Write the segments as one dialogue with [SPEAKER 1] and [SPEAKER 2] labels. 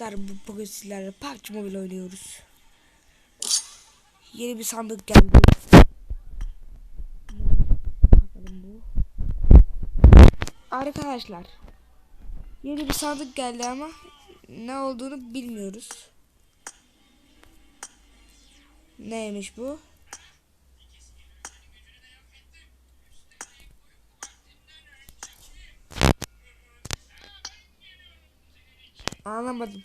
[SPEAKER 1] Arkadaşlar bu bugün sizlerle PUBG Mobile oynuyoruz. Yeni bir sandık geldi. Arkadaşlar yeni bir sandık geldi ama ne olduğunu bilmiyoruz. Neymiş bu? Anlamadım.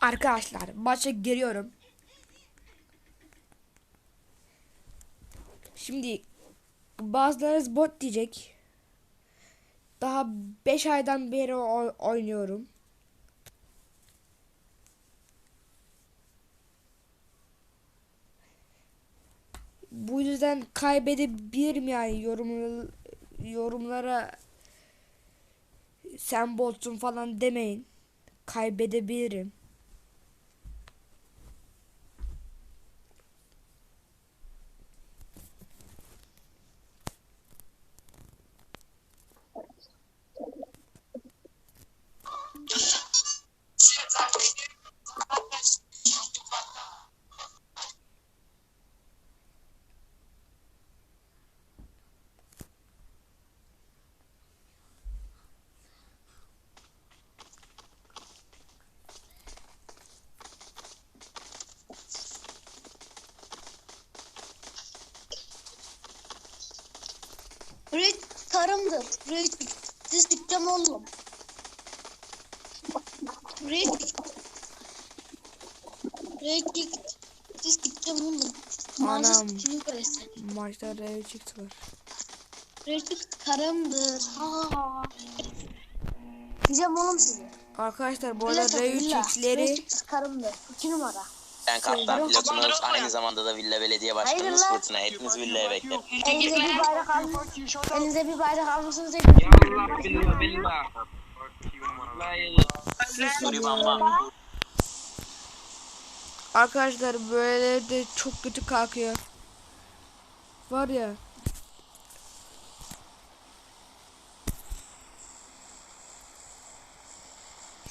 [SPEAKER 1] Arkadaşlar maça giriyorum. Şimdi bazılarınız bot diyecek. Daha 5 aydan beri oy- oynuyorum. Bu yüzden kaybedebilirim yani yorum, yorumlara sen botsun falan demeyin. Kaybedebilirim.
[SPEAKER 2] Burayı karımdır. Burayı siz dikeceğim oğlum. Burayı dik siz dikeceğim oğlum.
[SPEAKER 1] Anam. Maçta rev çıktılar.
[SPEAKER 2] Burayı dik karımdır. Ha. Diyeceğim oğlum size.
[SPEAKER 1] Arkadaşlar bu arada
[SPEAKER 2] dik karımdır. İki numara.
[SPEAKER 3] Ben kaptan pilotunuz aynı zamanda da Villa Belediye Başkanımız? Fırtına. Hepiniz villaya beklerim.
[SPEAKER 2] Elinize bir bayrak almış. Elinize bir bayrak almışsınız. ya.
[SPEAKER 4] Allah billah billah.
[SPEAKER 1] Arkadaşlar böyle de çok kötü kalkıyor. Var ya.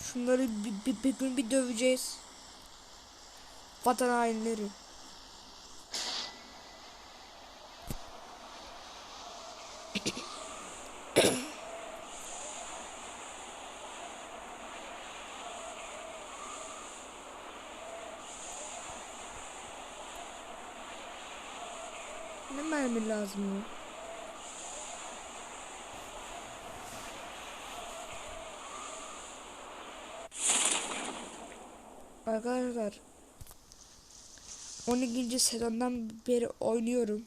[SPEAKER 1] Şunları bir, bir, bir gün bir döveceğiz. Vatan hainleri. Ne mermi lazım ya? Arkadaşlar 12. sezondan beri oynuyorum.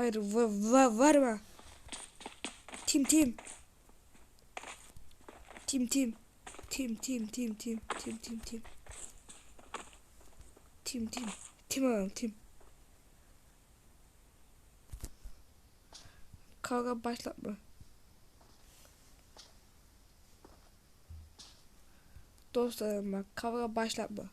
[SPEAKER 1] Hayır va va var mı? Tim tim. Tim tim. Tim tim tim tim tim tim tim. Tim tim. Tim alalım tim. Kavga başlatma. Dostlarım bak kavga başlatma.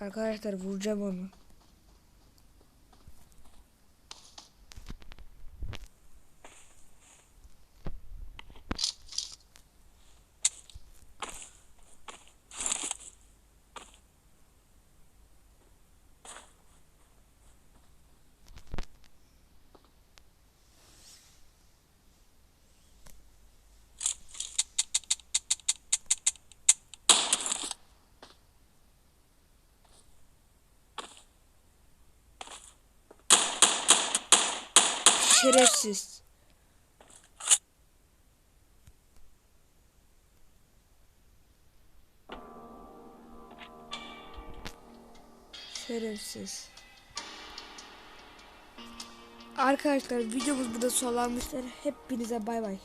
[SPEAKER 1] Arkadaşlar vuracağım onu. Şerefsiz. Şerefsiz. Arkadaşlar videomuz burada sonlanmıştır. Hepinize bay bay.